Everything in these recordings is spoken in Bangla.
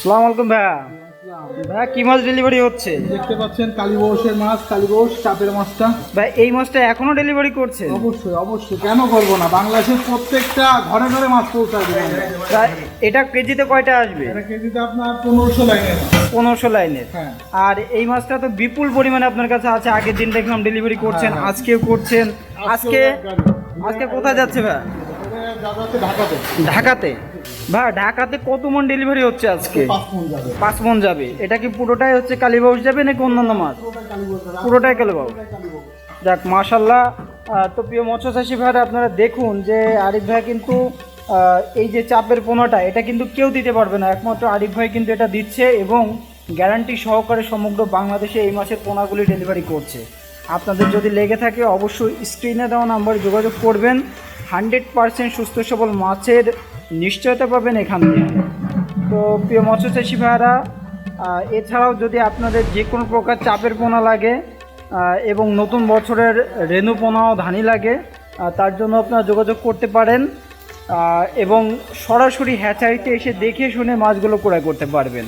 সালাম আলাইকুম ভাইয়া। ভাইয়া কি মাছ ডেলিভারি হচ্ছে? দেখতে পাচ্ছেন কালীবৌসের মাছ কালীবৌস চাপের মাছটা। ভাই এই মাছটা এখনও ডেলিভারি করছে অবশ্যই অবশ্যই। কেন করব না? বাংলাদেশের প্রত্যেকটা ঘরে ঘরে মাছ পৌঁছাবে এটা কেজিতে কয়টা আসবে? এটা কেজিতে আপনার পনেরোশো লাইনের। পনেরোশো লাইনের। হ্যাঁ। আর এই মাছটা তো বিপুল পরিমাণে আপনার কাছে আছে। আগের দিন দেখলাম ডেলিভারি করছেন আজকেও করছেন। আজকে আজকে কোথায় যাচ্ছে ভাই? ঢাকাতে। ঢাকাতে? ভাই ঢাকাতে কত মন ডেলিভারি হচ্ছে আজকে? পাঁচ মন যাবে। এটা কি পুরোটাই হচ্ছে কালীবাউস যাবে নাকি অন্যান্য মাছ? পুরোটাই কালীবাউস যাক মাশাল্লাহ তো প্রিয় মৎস্য চাষি ভাইরা আপনারা দেখুন যে আরিফ ভাই কিন্তু এই যে চাপের পোনাটা এটা কিন্তু কেউ দিতে পারবে না। একমাত্র আরিফ ভাই কিন্তু এটা দিচ্ছে এবং গ্যারান্টি সহকারে সমগ্র বাংলাদেশে এই মাছের পোনাগুলি ডেলিভারি করছে। আপনাদের যদি লেগে থাকে, অবশ্যই স্ক্রিনে দেওয়া নাম্বারে যোগাযোগ করবেন। হান্ড্রেড পারসেন্ট সুস্থ সবল মাছের নিশ্চয়তা পাবেন এখান থেকে তো প্রিয় মৎস্য চাষি ভাইরা এছাড়াও যদি আপনাদের যে কোনো প্রকার চাপের পোনা লাগে এবং নতুন বছরের রেণু পোনাও ধানি লাগে তার জন্য আপনারা যোগাযোগ করতে পারেন এবং সরাসরি হ্যাচারিতে এসে দেখে শুনে মাছগুলো ক্রয় করতে পারবেন।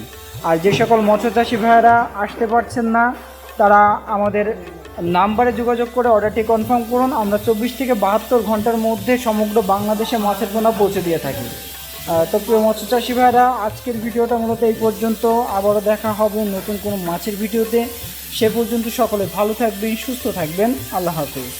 আর যে সকল মৎস্যচাষী ভাইয়েরা আসতে পারছেন না, তারা আমাদের নাম্বারে যোগাযোগ করে অর্ডারটি কনফার্ম করুন। আমরা চব্বিশ থেকে বাহাত্তর ঘণ্টার মধ্যে সমগ্র বাংলাদেশে মাছের পোনা পৌঁছে দিয়ে থাকি। তো প্রিয় মৎস্যচাষী ভাইরা আজকের ভিডিওটা মূলত এই পর্যন্ত। আবারও দেখা হবে নতুন কোনো মাছের ভিডিওতে। সে পর্যন্ত সকলে ভালো থাকবেন, সুস্থ থাকবেন। আল্লাহ হাফিজ।